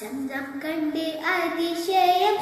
Zamzam കണ്ട് അതിശയം